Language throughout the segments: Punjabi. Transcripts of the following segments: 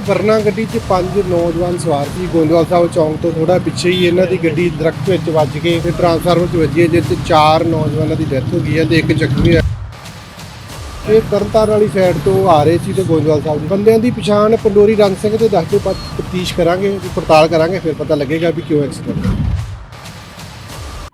ਵਰਨਾ ਗੱਡੀ 'ਚ ਪੰਜ ਨੌਜਵਾਨ ਸਵਾਰ ਸੀ ਗੋਂਦਵਾਲ ਸਾਹਿਬ ਚੌਂਕ ਤੋਂ ਥੋੜਾ ਪਿੱਛੇ ਹੀ ਇਹਨਾਂ ਦੀ ਗੱਡੀ ਦਰਖਤ ਵਿੱਚ ਵੱਜ ਕੇ ਤੇ ਟਰਾਂਸਫਾਰਮਰ 'ਚ ਵੱਜੀ ਹੈ, ਜਿਸ 'ਚ ਚਾਰ ਨੌਜਵਾਨਾਂ ਦੀ ਡੈਥ ਹੋ ਗਈ ਹੈ ਤੇ ਇੱਕ ਜ਼ਖਮੀ ਹੈ ਇਹ ਤਰਨਤਾਰਨ ਵਾਲੀ ਸਾਈਡ ਤੋਂ ਆ ਰਹੇ ਸੀ ਤੇ ਗੋਂਦਵਾਲ ਸਾਹਿਬ ਦੀ ਬੰਦਿਆਂ ਦੀ ਪਛਾਣ ਪੰਡੋਰੀ ਰੰਗ ਸਿੰਘ ਤੇ ਦੱਸ ਦਿਓ ਤਫਤੀਸ਼ ਕਰਾਂਗੇ, ਪੜਤਾਲ ਕਰਾਂਗੇ, ਫਿਰ ਪਤਾ ਲੱਗੇਗਾ ਵੀ ਕਿਉਂ ਐਕਸੀਡੈਂਟ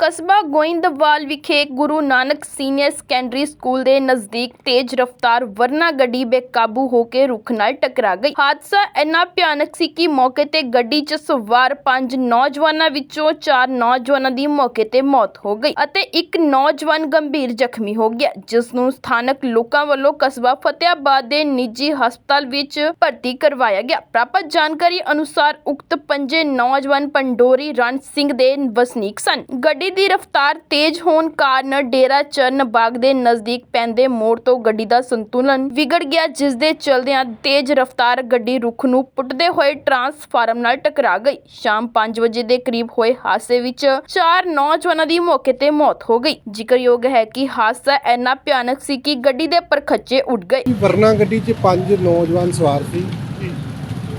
ਕਸਬਾ ਗੋਇੰਦਵਾਲ ਵਿਖੇ Guru Nanak senior secondary school ਦੇ ਨਜ਼ਦੀਕ ਤੇਜ਼ ਰਫ਼ਤਾਰ ਵਰਨਾ ਗੱਡੀ ਬੇਕਾਬੂ ਹੋ ਕੇ ਰੁੱਖ ਨਾਲ ਟਕਰਾ ਗਈ। ਹਾਦਸਾ ਇੰਨਾ ਭਿਆਨਕ ਸੀ ਕਿ ਮੌਕੇ ਤੇ ਗੱਡੀ 'ਚ ਸਵਾਰ ਪੰਜ ਨੌਜਵਾਨਾਂ ਵਿੱਚੋਂ ਚਾਰ ਨੌਜਵਾਨਾਂ ਦੀ ਮੌਕੇ ਤੇ ਮੌਤ ਹੋ ਗਈ ਅਤੇ ਇੱਕ ਨੌਜਵਾਨ ਗੰਭੀਰ ਜ਼ਖਮੀ ਹੋ ਗਿਆ, ਜਿਸ ਨੂੰ ਸਥਾਨਕ ਲੋਕਾਂ ਵੱਲੋਂ ਕਸਬਾ ਫਤਿਆਬਾਦ ਦੇ ਨਿੱਜੀ ਹਸਪਤਾਲ ਵਿੱਚ ਭਰਤੀ ਕਰਵਾਇਆ ਗਿਆ। ਪ੍ਰਾਪਤ ਜਾਣਕਾਰੀ ਅਨੁਸਾਰ ਉਕਤ ਪੰਜੇ ਨੌਜਵਾਨ ਪੰਡੋਰੀ ਰਣ ਸਿੰਘ ਦੇ ਵਸਨੀਕ ਸਨ। ਗੱਡੀ ਦੀ ਰਫ਼ਤਾਰ ਤੇਜ਼ ਹੋਣ ਕਾਰਨ ਡੇਰਾ ਚਰਨ ਬਾਗ ਦੇ ਨਜ਼ਦੀਕ ਪੈਂਦੇ ਮੋੜ ਤੋਂ ਗੱਡੀ ਦਾ ਸੰਤੁਲਨ ਵਿਗੜ ਗਿਆ ਜਿਸ ਦੇ ਚਲਦਿਆਂ ਤੇਜ਼ ਰਫ਼ਤਾਰ ਗੱਡੀ ਰੁੱਖ ਨੂੰ ਪੁੱਟਦੇ ਹੋਏ ਟਰਾਂਸਫਾਰਮ ਨਾਲ ਟਕਰਾ ਗਈ। ਸ਼ਾਮ 5 ਵਜੇ ਦੇ ਕਰੀਬ ਹੋਏ ਹਾਦਸੇ ਵਿੱਚ ਚਾਰ ਨੌਜਵਾਨਾਂ ਦੀ ਮੌਕੇ ਤੇ ਮੌਤ ਹੋ ਗਈ। ਜ਼ਿਕਰਯੋਗ ਹੈ ਕਿ ਹਾਦਸਾ ਇੰਨਾ ਭਿਆਨਕ ਸੀ ਕਿ ਗੱਡੀ ਦੇ ਪਰਖੱਚੇ ਉੱਡ ਗਏ। ਵਰਨਾ ਗੱਡੀ 'ਚ ਪੰਜ ਨੌਜਵਾਨ ਸਵਾਰ ਸੀ।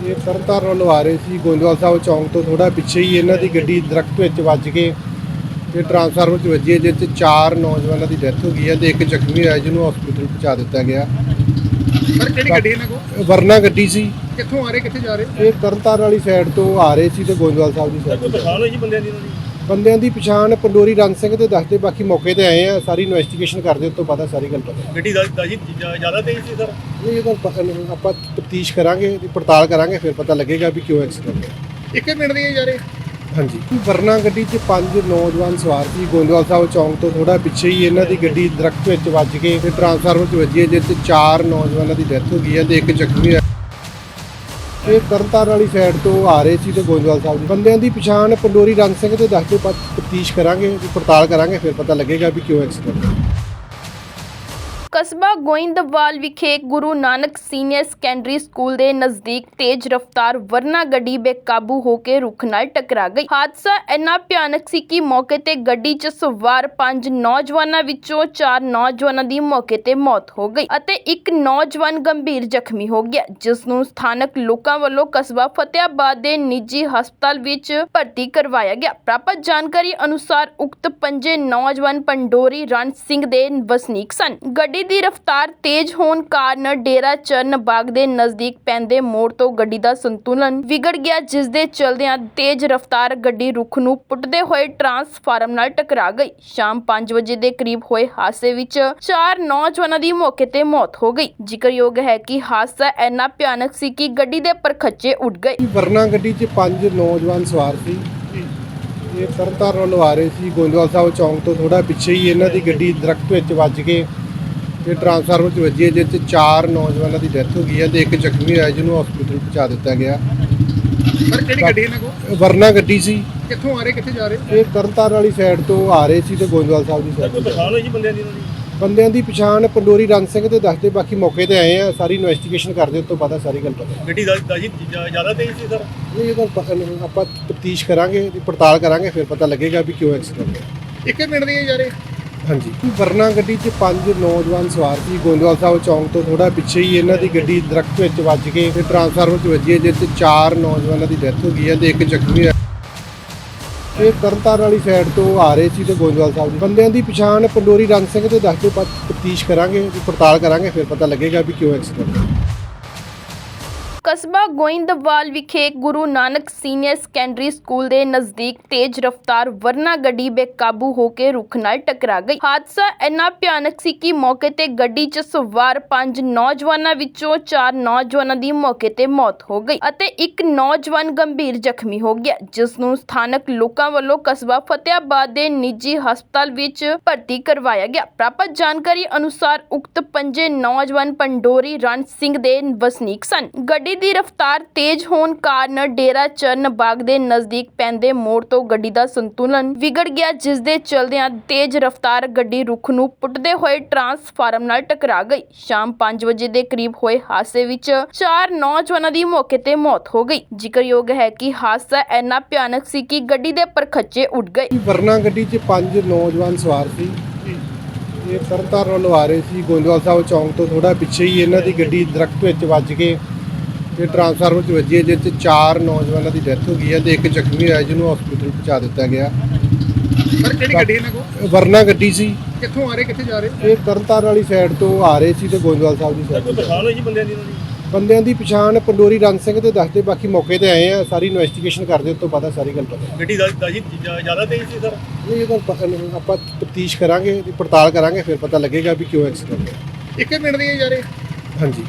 ਇਹ ਤਰਨਤਾਰਨ ਵੱਲੋਂ ਸੀ। ਗੋਂਦਵਾਲ ਸਾਹਿਬ ਚੌਂਕ ਤੋਂ ਥੋੜਾ ਪਿੱਛੇ ਹੀ ਇਹਨਾਂ ਦੀ ਗੱਡੀ ਦਰਖਤ ਵਿੱਚ ਵੱਜ ਕੇ ਤੇ ਟਰਾਂਸਫਾਰਮਰ 'ਚ ਵੱਜੀ ਹੈ ਜਿਸ 'ਚ ਚਾਰ ਨੌਜਵਾਨਾਂ ਦੀ ਡੈਥ ਹੋ ਗਈ ਹੈ ਤੇ ਇੱਕ ਜ਼ਖਮੀ ਹੋਇਆ ਜਿਹਨੂੰ ਹਸਪੀਟਲ ਪਹੁੰਚਾ ਦਿੱਤਾ ਗਿਆ। ਸਰ ਕਿਹੜੀ ਗੱਡੀ ਇਹਨਾਂ ਕੋ ਇਹ ਵਰਨਾ ਗੱਡੀ ਸੀ। ਕਿੱਥੋਂ ਆ ਰਹੇ ਕਿੱਥੇ ਜਾ ਰਹੇ? ਇਹ ਤਰਨਤਾਰਨ ਵਾਲੀ ਸਾਈਡ ਤੋਂ ਆ ਰਹੇ ਸੀ ਤੇ ਗੋਂਦਵਾਲ ਸਾਹਿਬ ਦੀ ਸਾਈਡ ਕੋਈ ਪਛਾਣ ਹੋਈ ਜੀ ਬੰਦਿਆਂ ਦੀ ਇਹਨਾਂ ਦੀ? ਬੰਦਿਆਂ ਦੀ ਪਛਾਣ ਪੰਡੋਰੀ ਰੰਗ ਸਿੰਘ ਤੇ ਦੱਸਦੇ ਬਾਕੀ ਮੌਕੇ ਤੇ ਆਏ ਆ ਸਾਰੀ ਇਨਵੈਸਟੀਗੇਸ਼ਨ ਕਰਦੇ ਉਸ ਤੋਂ ਪਤਾ ਸਾਰੀ ਗੱਲ ਪਤਾ। ਗੱਡੀ ਦਾ ਦਾ ਜੀ ਜ਼ਿਆਦਾ ਤੇਜ਼ ਸੀ ਸਰ? ਇਹ ਤਾਂ ਪਤਾ ਨਹੀਂ ਆਪਾਂ ਤਫਤੀਸ਼ ਕਰਾਂਗੇ ਪੜਤਾਲ ਕਰਾਂਗੇ ਫਿਰ ਪਤਾ ਲੱਗੇਗਾ ਵੀ ਕਿਉਂ ਐਕਸੀਡੈਂਟ ਹੋਇਆ। ਇੱਕੇ ਮਿੰਟ ਦੇ ਜਾ ਰਹੇ। ਹਾਂਜੀ। ਵਰਨਾ ਗੱਡੀ 'ਚ ਪੰਜ ਨੌਜਵਾਨ ਸਵਾਰ ਸੀ ਗੋਂਦਵਾਲ ਸਾਹਿਬ ਚੌਂਕ ਤੋਂ ਥੋੜਾ ਪਿੱਛੇ ਹੀ ਇਹਨਾਂ ਦੀ ਗੱਡੀ ਦਰਖਤ ਵਿੱਚ ਵੱਜ ਕੇ ਤੇ ਟਰਾਂਸਫਾਰਮਰ 'ਚ ਵੱਜੀ ਹੈ ਜਿਸ 'ਚ ਚਾਰ ਨੌਜਵਾਨਾਂ ਦੀ ਡੈਥ ਹੋ ਗਈ ਹੈ ਤੇ ਇੱਕ ਜ਼ਖਮੀ ਹੋਇਆ। ਇਹ ਤਰਨਤਾਰਨ ਵਾਲੀ ਸਾਈਡ ਤੋਂ ਆ ਰਹੇ ਸੀ ਤੇ ਗੋਇੰਦਵਾਲ ਸਾਹਿਬ ਦੀ ਬੰਦਿਆਂ ਦੀ ਪਛਾਣ ਪੰਡੋਰੀ ਰੰਗ ਸਿੰਘ ਤੇ ਦੱਸ ਕੇ ਤਫਤੀਸ਼ ਕਰਾਂਗੇ, ਪੜਤਾਲ ਕਰਾਂਗੇ, ਫਿਰ ਪਤਾ ਲੱਗੇਗਾ ਵੀ ਕਿਉਂ ਐਕਸੀਡੈਂਟ ਗੋਇੰਦਵਾਲ ਵਿਖੇ Guru Nanak senior secondary school ਦੇ ਨਜ਼ਦੀਕ ਤੇਜ਼ ਰਫ਼ਤਾਰ ਵਰਨਾ ਗੱਡੀ ਬੇਕਾਬੂ ਹੋ ਕੇ ਰੁੱਖ ਨਾਲ ਟਕਰਾ ਗਈ। ਹਾਦਸਾ ਇੰਨਾ ਭਿਆਨਕ ਸੀ ਕਿ ਮੌਕੇ ਤੇ ਗੱਡੀ 'ਚ ਸਵਾਰ ਪੰਜ ਨੌਜਵਾਨਾਂ ਵਿੱਚੋਂ ਚਾਰ ਨੌਜਵਾਨਾਂ ਦੀ ਮੌਕੇ ਤੇ ਮੌਤ ਹੋ ਗਈ ਅਤੇ ਇੱਕ ਨੌਜਵਾਨ ਗੰਭੀਰ ਜ਼ਖਮੀ ਹੋ ਗਿਆ, ਜਿਸ ਨੂੰ ਸਥਾਨਕ ਲੋਕਾਂ ਵੱਲੋਂ ਕਸਬਾ ਫਤਿਆਬਾਦ ਦੇ ਨਿੱਜੀ ਹਸਪਤਾਲ ਵਿੱਚ ਭਰਤੀ ਕਰਵਾਇਆ ਗਿਆ। ਪ੍ਰਾਪਤ ਜਾਣਕਾਰੀ ਅਨੁਸਾਰ ਉਕਤ ਪੰਜੇ ਨੌਜਵਾਨ ਪੰਡੋਰੀ ਰਣ ਸਿੰਘ ਦੇ ਵਸਨੀਕ ਸਨ। ਗੱਡੀ ਦੀ ਰਫ਼ਤਾਰ ਤੇਜ਼ ਹੋਣ ਕਾਰਨ ਡੇਰਾ ਚਰਨ ਬਾਗ ਦੇ ਨਜ਼ਦੀਕ ਪੈਂਦੇ ਮੋੜ ਤੋਂ ਗੱਡੀ ਦਾ ਸੰਤੁਲਨ ਵਿਗੜ ਗਿਆ ਜਿਸ ਦੇ ਚਲਦਿਆਂ ਤੇਜ਼ ਰਫ਼ਤਾਰ ਗੱਡੀ ਰੁੱਖ ਨੂੰ ਪੁੱਟਦੇ ਹੋਏ ਟਰਾਂਸਫਾਰਮ ਨਾਲ ਟਕਰਾ ਗਈ। ਸ਼ਾਮ 5 ਵਜੇ ਦੇ ਕਰੀਬ ਹੋਏ ਹਾਦਸੇ ਵਿੱਚ ਚਾਰ ਨੌਜਵਾਨਾਂ ਦੀ ਮੌਕੇ ਤੇ ਮੌਤ ਹੋ ਗਈ। ਜ਼ਿਕਰਯੋਗ ਹੈ ਕਿ ਹਾਦਸਾ ਇੰਨਾ ਭਿਆਨਕ ਸੀ ਕਿ ਗੱਡੀ ਦੇ ਪਰਖੱਚੇ ਉੱਡ ਗਏ। ਵਰਨਾ ਗੱਡੀ 'ਚ ਪੰਜ ਨੌਜਵਾਨ ਸਵਾਰ ਸੀ। ਇਹ ਤਰਨਤਾਰਨ ਵੱਲੋਂ ਆ ਰਹੇ ਸੀ। ਗੋਂਦਵਾਲ ਸਾਹਿਬ ਚੌਂਕ ਤੋਂ ਥੋੜਾ ਪਿੱਛੇ ਹੀ ਇਹਨਾਂ ਦੀ ਗੱਡੀ ਦਰਖਤ ਵਿੱਚ ਵੱਜ ਕੇ ਤੇ ਟਰਾਂਸਫਾਰਮਰ 'ਚ ਵੱਜੀ ਹੈ ਜਿਸ 'ਚ ਚਾਰ ਨੌਜਵਾਨਾਂ ਦੀ ਡੈਥ ਹੋ ਗਈ ਹੈ ਤੇ ਇੱਕ ਜ਼ਖਮੀ ਹੋਇਆ ਜਿਹਨੂੰ ਹਸਪੀਟਲ ਪਹੁੰਚਾ ਦਿੱਤਾ ਗਿਆ। ਸਰ ਕਿਹੜੀ ਗੱਡੀ ਇਹਨਾਂ ਕੋ ਇਹ ਵਰਨਾ ਗੱਡੀ ਸੀ। ਕਿੱਥੋਂ ਆ ਰਹੇ ਕਿੱਥੇ ਜਾ ਰਹੇ? ਇਹ ਤਰਨਤਾਰਨ ਵਾਲੀ ਸਾਈਡ ਤੋਂ ਆ ਰਹੇ ਸੀ ਤੇ ਗੋਂਦਵਾਲ ਸਾਹਿਬ ਦੀ ਸਾਈਡ ਪਛਾਣ ਹੋਈ ਜੀ ਬੰਦਿਆਂ ਦੀ ਬੰਦਿਆਂ ਦੀ ਪਛਾਣ ਪੰਡੋਰੀ ਰੰਗ ਸਿੰਘ ਤੇ ਦੱਸਦੇ ਬਾਕੀ ਮੌਕੇ ਤੇ ਆਏ ਆ। ਸਾਰੀ ਇਨਵੈਸਟੀਗੇਸ਼ਨ ਕਰਦੇ ਤੋਂ ਪਤਾ ਸਾਰੀ ਗੱਲ ਪਤਾ। ਗੱਡੀ ਦਾ ਦਾ ਜੀ ਜ਼ਿਆਦਾ ਤੇਜ਼ ਸੀ ਸਰ? ਇਹ ਤਾਂ ਪਤਾ ਨਹੀਂ ਆਪਾਂ ਤਫਤੀਸ਼ ਕਰਾਂਗੇ ਪੜਤਾਲ ਕਰਾਂਗੇ ਫਿਰ ਪਤਾ ਲੱਗੇਗਾ ਵੀ ਕਿਉਂ ਐਕਸੀਡੈਂਟ ਹੋਇਆ। ਇੱਕੇ ਮਿੰਟ ਦੇ ਜਾ ਰਹੇ। ਹਾਂਜੀ। ਵਰਨਾ ਗੱਡੀ 'ਚ ਪੰਜ ਨੌਜਵਾਨ ਸਵਾਰ ਸੀ ਗੋਂਦਵਾਲ ਸਾਹਿਬ ਚੌਂਕ ਤੋਂ ਥੋੜਾ ਪਿੱਛੇ ਹੀ ਇਹਨਾਂ ਦੀ ਗੱਡੀ ਦਰਖਤ ਵਿੱਚ ਵੱਜ ਕੇ ਤੇ ਟਰਾਂਸਫਾਰਮਰ 'ਚ ਵੱਜੀ ਹੈ ਜਿਸ 'ਚ ਚਾਰ ਨੌਜਵਾਨਾਂ ਦੀ ਡੈਥ ਹੋ ਗਈ ਹੈ ਤੇ ਇੱਕ ਜ਼ਖਮੀ ਹੋਇਆ। ਇਹ ਤਰਨਤਾਰਨ ਵਾਲੀ ਸਾਈਡ ਤੋਂ ਆ ਰਹੇ ਸੀ ਤੇ ਗੋਇੰਦਵਾਲ ਸਾਹਿਬ ਦੀ ਬੰਦਿਆਂ ਦੀ ਪਛਾਣ ਪੰਡੋਰੀ ਰੰਗ ਸਿੰਘ ਤੇ ਦੱਸ ਕੇ ਤਫਤੀਸ਼ ਕਰਾਂਗੇ, ਪੜਤਾਲ ਕਰਾਂਗੇ, ਫਿਰ ਪਤਾ ਲੱਗੇਗਾ ਵੀ ਕਿਉਂ ਐਕਸੀਡੈਂਟ ਗੋਇੰਦਵਾਲ ਵਿਖੇ Guru Nanak senior secondary school ਦੇ ਨਜ਼ਦੀਕ ਤੇਜ਼ ਰਫ਼ਤਾਰ ਵਰਨਾ ਗੱਡੀ ਬੇਕਾਬੂ ਹੋ ਕੇ ਰੁੱਖ ਨਾਲ ਟਕਰਾ ਗਈ। ਹਾਦਸਾ ਇੰਨਾ ਭਿਆਨਕ ਸੀ ਕਿ ਮੌਕੇ ਤੇ ਗੱਡੀ 'ਚ ਸਵਾਰ ਪੰਜ ਨੌਜਵਾਨਾਂ ਵਿੱਚੋਂ ਚਾਰ ਨੌਜਵਾਨਾਂ ਦੀ ਮੌਕੇ ਤੇ ਮੌਤ ਹੋ ਗਈ ਅਤੇ ਇੱਕ ਨੌਜਵਾਨ ਗੰਭੀਰ ਜ਼ਖਮੀ ਹੋ ਗਿਆ, ਜਿਸ ਨੂੰ ਸਥਾਨਕ ਲੋਕਾਂ ਵੱਲੋਂ ਕਸਬਾ ਫਤਿਆਬਾਦ ਦੇ ਨਿੱਜੀ ਹਸਪਤਾਲ ਵਿੱਚ ਭਰਤੀ ਕਰਵਾਇਆ ਗਿਆ। ਪ੍ਰਾਪਤ ਜਾਣਕਾਰੀ ਅਨੁਸਾਰ ਉਕਤ ਪੰਜੇ ਨੌਜਵਾਨ ਪੰਡੋਰੀ ਰਣ ਸਿੰਘ ਦੇ ਵਸਨੀਕ ਸਨ। ਗੱਡੀ ਦੀ ਰਫ਼ਤਾਰ ਤੇਜ਼ ਹੋਣ ਕਾਰਨ ਡੇਰਾ ਚਰਨ ਬਾਗ ਦੇ ਨਜ਼ਦੀਕ ਪੈਂਦੇ ਮੋੜ ਤੋਂ ਗੱਡੀ ਦਾ ਸੰਤੁਲਨ ਵਿਗੜ ਗਿਆ ਜਿਸ ਦੇ ਚਲਦਿਆਂ ਤੇਜ਼ ਰਫ਼ਤਾਰ ਗੱਡੀ ਰੁੱਖ ਨੂੰ ਪੁੱਟਦੇ ਹੋਏ ਟਰਾਂਸਫਾਰਮ ਨਾਲ ਟਕਰਾ ਗਈ। ਸ਼ਾਮ 5 ਵਜੇ ਦੇ ਕਰੀਬ ਹੋਏ ਹਾਦਸੇ ਵਿੱਚ ਚਾਰ ਨੌਜਵਾਨਾਂ ਦੀ ਮੌਕੇ ਤੇ ਮੌਤ ਹੋ ਗਈ। ਜ਼ਿਕਰਯੋਗ ਹੈ ਕਿ ਹਾਦਸਾ ਇੰਨਾ ਭਿਆਨਕ ਸੀ ਕਿ ਗੱਡੀ ਦੇ ਪਰਖੱਚੇ ਉੱਡ ਗਏ। ਵਰਨਾ ਗੱਡੀ 'ਚ ਪੰਜ ਨੌਜਵਾਨ ਸਵਾਰ ਸੀ। ਇਹ ਤਰਨਤਾਰਨ ਵੱਲੋਂ ਆ ਰਹੇ ਸੀ। ਗੋਂਦਵਾਲ ਸਾਹਿਬ ਚੌਂਕ ਤੋਂ ਥੋੜਾ ਪਿੱਛੇ ਹੀ ਇਹਨਾਂ ਦੀ ਗੱਡੀ ਦਰਖਤ ਵਿੱਚ ਵੱਜ ਕੇ ਤੇ ਟਰਾਂਸਫਾਰਮਰ 'ਚ ਵੱਜੀ ਹੈ ਜਿਸ 'ਚ ਚਾਰ ਨੌਜਵਾਨਾਂ ਦੀ ਡੈਥ ਹੋ ਗਈ ਹੈ ਤੇ ਇੱਕ ਜ਼ਖਮੀ ਹੋਇਆ ਜਿਹਨੂੰ ਹਸਪੀਟਲ ਪਹੁੰਚਾ ਦਿੱਤਾ ਗਿਆ। ਸਰ ਕਿਹੜੀ ਗੱਡੀ ਇਹਨਾਂ ਕੋ ਵਰਨਾ ਗੱਡੀ ਸੀ। ਕਿੱਥੋਂ ਆ ਰਹੇ ਕਿੱਥੇ ਜਾ ਰਹੇ? ਇਹ ਤਰਨਤਾਰਨ ਵਾਲੀ ਸਾਈਡ ਤੋਂ ਆ ਰਹੇ ਸੀ ਤੇ ਗੋਇੰਦਵਾਲ ਸਾਹਿਬ ਦੀ ਸਾਈਡ ਪਛਾਣ ਹੋਈ ਜੀ ਬੰਦਿਆਂ ਦੀ ਬੰਦਿਆਂ ਦੀ ਪਛਾਣ ਪੰਡੋਰੀ ਰਣ ਸਿੰਘ ਤੇ ਦੱਸਦੇ ਬਾਕੀ ਮੌਕੇ ਤੇ ਆਏ ਆ ਸਾਰੀ ਇਨਵੈਸਟੀਗੇਸ਼ਨ ਕਰਦੇ ਉਸ ਤੋਂ ਪਤਾ ਸਾਰੀ ਗੱਲ ਪਤਾ। ਗੱਡੀ ਦਾ ਜੀ ਜ਼ਿਆ- ਜ਼ਿਆਦਾ ਤੇਜ਼ ਸੀ ਸਰ? ਇਹ ਤਾਂ ਪਤਾ ਨਹੀਂ, ਆਪਾਂ ਤਫਤੀਸ਼ ਕਰਾਂਗੇ ਪੜਤਾਲ ਕਰਾਂਗੇ ਫਿਰ ਪਤਾ ਲੱਗੇਗਾ ਵੀ ਕਿਉਂ ਐਕਸੀਡੈਂਟ ਹੋਇਆ। ਇੱਕੇ ਪਿੰਡ ਦੇ ਜਾ ਰਹੇ? ਹਾਂਜੀ।